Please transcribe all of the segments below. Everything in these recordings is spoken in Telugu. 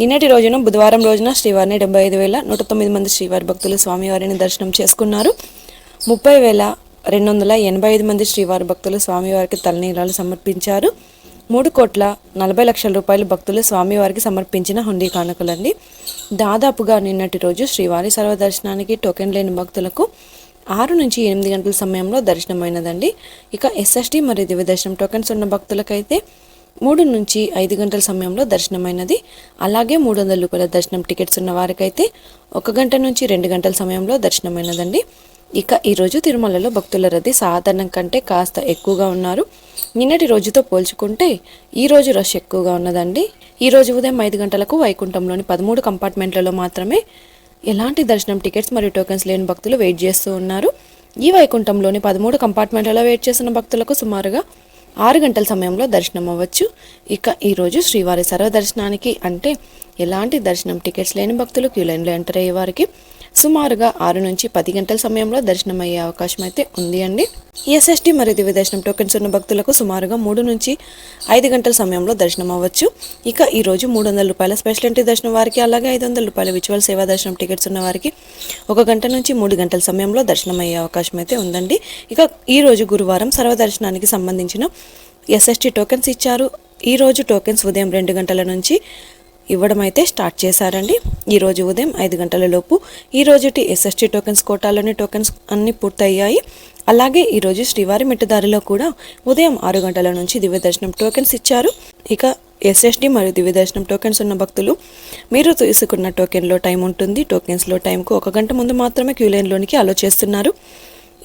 నిన్నటి రోజున బుధవారం రోజున శ్రీవారిని డెబ్బై ఐదు వేల నూట తొమ్మిది మంది శ్రీవారి భక్తులు స్వామివారిని దర్శనం చేసుకున్నారు. ముప్పై వేల రెండు వందల ఎనభై ఐదు మంది శ్రీవారి భక్తులు స్వామివారికి తలనీలాలు సమర్పించారు. మూడు కోట్ల నలభై లక్షల రూపాయలు భక్తులు స్వామివారికి సమర్పించిన హుండీ కానుకలండి. దాదాపుగా నిన్నటి రోజు శ్రీవారి సర్వదర్శనానికి టోకెన్ లేని భక్తులకు ఆరు నుంచి ఎనిమిది గంటల సమయంలో దర్శనమైనదండి. ఇక ఎస్ఎస్టీ మరియు దివ్య దర్శనం టోకెన్స్ ఉన్న భక్తులకైతే మూడు నుంచి ఐదు గంటల సమయంలో దర్శనమైనది. అలాగే మూడు వందల రూపాయల దర్శనం టికెట్స్ ఉన్న వారికైతే ఒక గంట నుంచి రెండు గంటల సమయంలో దర్శనమైనదండి. ఇక ఈరోజు తిరుమలలో భక్తుల రద్దీ సాధారణం కంటే కాస్త ఎక్కువగా ఉన్నారు. నిన్నటి రోజుతో పోల్చుకుంటే ఈరోజు రష్ ఎక్కువగా ఉన్నదండి. ఈ రోజు ఉదయం ఐదు గంటలకు వైకుంఠంలోని పదమూడు కంపార్ట్మెంట్లలో మాత్రమే ఎలాంటి దర్శనం టికెట్స్ మరియు టోకెన్స్ లేని భక్తులు వెయిట్ చేస్తూ ఉన్నారు. ఈ వైకుంఠంలోని పదమూడు కంపార్ట్మెంట్లలో వెయిట్ చేసిన భక్తులకు సుమారుగా ఆరు గంటల సమయంలో దర్శనం అవ్వచ్చు. ఇక ఈరోజు శ్రీవారి సర్వదర్శనానికి అంటే ఎలాంటి దర్శనం టికెట్స్ లేని భక్తులు క్యూ లైన్లో ఎంటర్ అయ్యే వారికి సుమారుగా ఆరు నుంచి పది గంటల సమయంలో దర్శనం అయ్యే అవకాశం అయితే ఉంది అండి. ఎస్ఎస్టీ మరియు దివ్య దర్శనం టోకెన్స్ ఉన్న భక్తులకు సుమారుగా మూడు నుంచి ఐదు గంటల సమయంలో దర్శనం అవ్వచ్చు. ఇక ఈ రోజు మూడు వందల రూపాయల స్పెషల్ ఎంట్రీ దర్శనం వారికి అలాగే ఐదు వందల రూపాయల విచువల్ సేవా దర్శనం టికెట్స్ ఉన్న వారికి ఒక గంట నుంచి మూడు గంటల సమయంలో దర్శనం అయ్యే అవకాశం అయితే ఉందండి. ఇక ఈ రోజు గురువారం సర్వదర్శనానికి సంబంధించిన ఎస్ఎస్టీ టోకెన్స్ ఇచ్చారు. ఈ రోజు టోకెన్స్ ఉదయం రెండు గంటల నుంచి ఇవ్వడం అయితే స్టార్ట్ చేశారండి. ఈరోజు ఉదయం ఐదు గంటల లోపు ఈ ఎస్ఎస్టీ టోకెన్స్ కోటాలోని టోకెన్స్ అన్ని పూర్తయ్యాయి. అలాగే ఈరోజు శ్రీవారి మిట్టుదారిలో కూడా ఉదయం ఆరు గంటల నుంచి దివ్య దర్శనం టోకెన్స్ ఇచ్చారు. ఇక ఎస్ఎస్డి మరియు దివ్య దర్శనం టోకెన్స్ ఉన్న భక్తులు మీరు తీసుకున్న టోకెన్లో టైం ఉంటుంది. టోకెన్స్లో టైంకు ఒక గంట ముందు మాత్రమే క్యూ లైన్లోనికి అలో చేస్తున్నారు.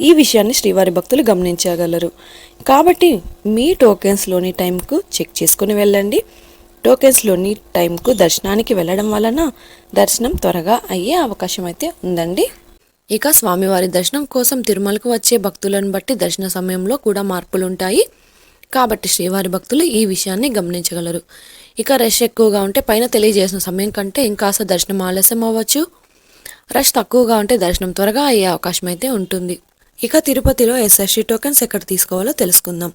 ఈ విషయాన్ని శ్రీవారి భక్తులు గమనించగలరు. కాబట్టి మీ టోకెన్స్లోని టైంకు చెక్ చేసుకుని వెళ్ళండి. టోకెన్స్లోని టైంకు దర్శనానికి వెళ్ళడం వలన దర్శనం త్వరగా అయ్యే అవకాశం అయితే ఉందండి. ఇక స్వామివారి దర్శనం కోసం తిరుమలకు వచ్చే భక్తులను బట్టి దర్శన సమయంలో కూడా మార్పులు ఉంటాయి కాబట్టి శ్రీవారి భక్తులు ఈ విషయాన్ని గమనించగలరు. ఇక రష్ ఎక్కువగా ఉంటే పైన తెలియజేసిన సమయం కంటే ఇంకాస్త దర్శనం ఆలస్యం అవ్వచ్చు. రష్ తక్కువగా ఉంటే దర్శనం త్వరగా అయ్యే అవకాశం అయితే ఉంటుంది. ఇక తిరుపతిలో ఎస్ఎస్టీ టోకెన్స్ ఎక్కడ తీసుకోవాలో తెలుసుకుందాం.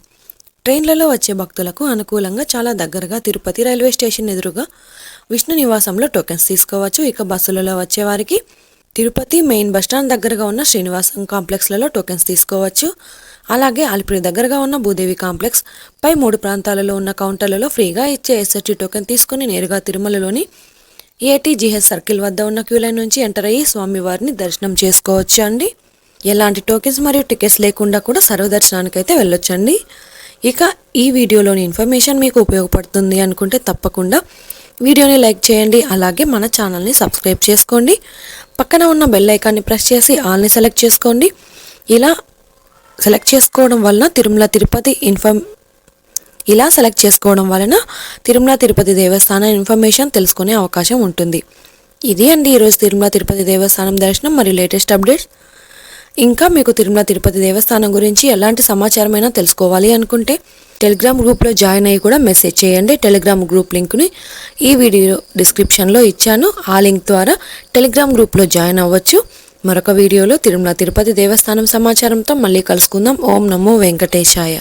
ట్రైన్లలో వచ్చే భక్తులకు అనుకూలంగా చాలా దగ్గరగా తిరుపతి రైల్వే స్టేషన్ ఎదురుగా విష్ణు నివాసంలో టోకెన్స్ తీసుకోవచ్చు. ఇక బస్సులలో వచ్చేవారికి తిరుపతి మెయిన్ బస్టాండ్ దగ్గరగా ఉన్న శ్రీనివాసం కాంప్లెక్స్లలో టోకెన్స్ తీసుకోవచ్చు. అలాగే అలిపిరి దగ్గరగా ఉన్న భూదేవి కాంప్లెక్స్ పై మూడు ప్రాంతాలలో ఉన్న కౌంటర్లలో ఫ్రీగా ఇచ్చే ఎస్ఎస్టీ టోకెన్ తీసుకుని నేరుగా తిరుమలలోని ఏటీజీహెచ్ సర్కిల్ వద్ద ఉన్న క్యూ లైన్ నుంచి ఎంటర్ అయ్యి స్వామివారిని దర్శనం చేసుకోవచ్చు అండి ఎలాంటి టోకెన్స్ మరియు టికెట్స్ లేకుండా కూడా సర్వదర్శనానికైతే అయితే వెళ్ళొచ్చండి. ఇక ఈ వీడియోలోని ఇన్ఫర్మేషన్ మీకు ఉపయోగపడుతుంది అనుకుంటే తప్పకుండా వీడియోని లైక్ చేయండి అలాగే మన ఛానల్ని సబ్స్క్రైబ్ చేసుకోండి. పక్కన ఉన్న బెల్ ఐకాన్ని ప్రెస్ చేసి ఆల్ని సెలెక్ట్ చేసుకోండి. ఇలా సెలెక్ట్ చేసుకోవడం వలన తిరుమల తిరుపతి ఇన్ఫర్మ్ ఇలా సెలెక్ట్ చేసుకోవడం వలన తిరుమల తిరుపతి దేవస్థానం ఇన్ఫర్మేషన్ తెలుసుకునే అవకాశం ఉంటుంది. ఇది అండి ఈరోజు తిరుమల తిరుపతి దేవస్థానం దర్శనం మరియు లేటెస్ట్ అప్డేట్స్. ఇంకా మీకు తిరుమల తిరుపతి దేవస్థానం గురించి ఎలాంటి సమాచారమైనా తెలుసుకోవాలి అనుకుంటే టెలిగ్రామ్ గ్రూప్లో జాయిన్ అయ్యి కూడా మెసేజ్ చేయండి. టెలిగ్రామ్ గ్రూప్ లింక్ని ఈ వీడియో డిస్క్రిప్షన్లో ఇచ్చాను. ఆ లింక్ ద్వారా టెలిగ్రామ్ గ్రూప్లో జాయిన్ అవ్వచ్చు. మరొక వీడియోలో తిరుమల తిరుపతి దేవస్థానం సమాచారంతో మళ్ళీ కలుసుకుందాం. ఓం నమో వెంకటేశాయ.